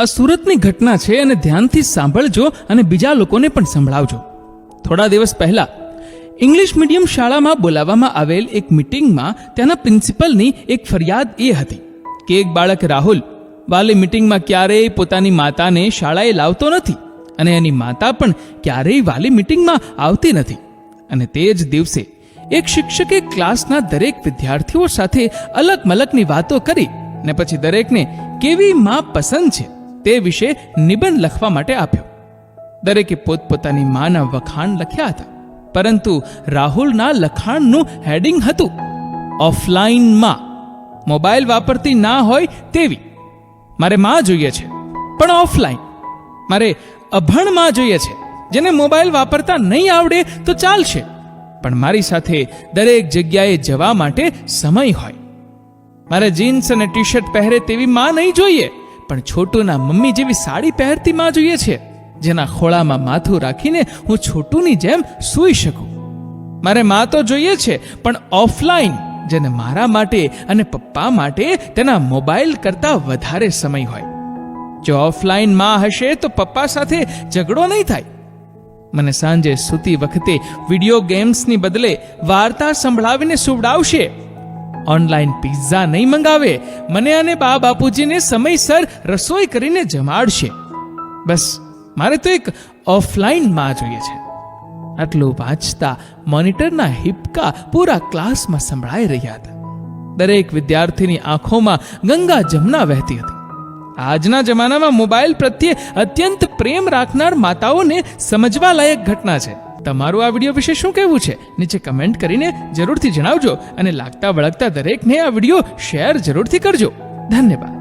આ સુરતની ઘટના છે અને ધ્યાનથી સાંભળજો અને બીજા લોકોને પણ સંભળાવજો. થોડા દિવસ પહેલા, ઇંગ્લિશ મીડિયમ શાળામાં બોલાવવામાં આવેલ એક મિટિંગમાં ત્યાંના પ્રિન્સિપલની એક ફરિયાદ એ હતી કે એક બાળક રાહુલ વાલી મિટિંગમાં ક્યારેય પોતાની માતાને શાળાએ લાવતો નથી અને એની માતા પણ ક્યારેય વાલી મિટિંગમાં આવતી નથી. અને તે જ દિવસે, એક શિક્ષકે ક્લાસના દરેક વિદ્યાર્થીઓ સાથે અલગ મલકની વાતો કરી ને પછી દરેકને કેવી માં પસંદ છે? તે વિશે નિબંધ લખવા માટે આપ્યો. દરેકે પોતપોતાની માના વખાણ લખ્યા હતા. પરંતુ રાહુલના લખાણનું હેડિંગ હતું ઓફલાઈનમાં મોબાઈલ વાપરતી ના હોય તેવી. મારે માં જોઈએ છે, પણ ઓફલાઈન મારે અભણમાં જોઈએ છે, જેને મોબાઈલ વાપરતા નહીં આવડે તો ચાલશે. પણ મારી સાથે દરેક જગ્યાએ જવા માટે સમય હોય. મારે જીન્સ અને ટી શર્ટ પહેરે તેવી માં નહીં જોઈએ. પણ છોટુના મમ્મી જેવી સાડી પહેરતી માં જોઈએ છે, જેના ખોળામાં માથું રાખીને હું છોટુની જેમ સૂઈ શકું. મારે માં તો જોઈએ છે, પણ ઓફલાઈન, જેને મારા માટે અને પપ્પા માટે તેના મોબાઈલ કરતાં વધારે સમય હોય. જો ઓફલાઈનમાં હશે તો પપ્પા સાથે ઝઘડો નહીં થાય. મને સાંજે સૂતી વખતે વીડિયો ગેમ્સની બદલે વાર્તા સંભળાવીને સુવડાવશે. ઓનલાઈન પિઝા નહીં મંગાવે. મને અને બા બાપુજીને સમયસર રસોઈ કરીને જમાડશે. બસ, મારે તો એક ઓફલાઈનમાં જોઈએ છે. આટલું વાંચતા મોનિટરના હિપકા પૂરા ક્લાસમાં સંભળાઈ રહ્યા હતા. દરેક વિદ્યાર્થીની આંખોમાં ગંગા જમના વહેતી હતી. આજના જમાનામાં મોબાઈલ પ્રત્યે અત્યંત પ્રેમ રાખનાર માતાઓને સમજવા લાયક ઘટના છે. તમારું આ વીડિયો વિશે શું કહેવું છે? નીચે કમેન્ટ કરીને જરૂરથી જણાવજો અને લાગતા વળગતા દરેકને આ વીડિયો શેર જરૂરથી કરજો. ધન્યવાદ.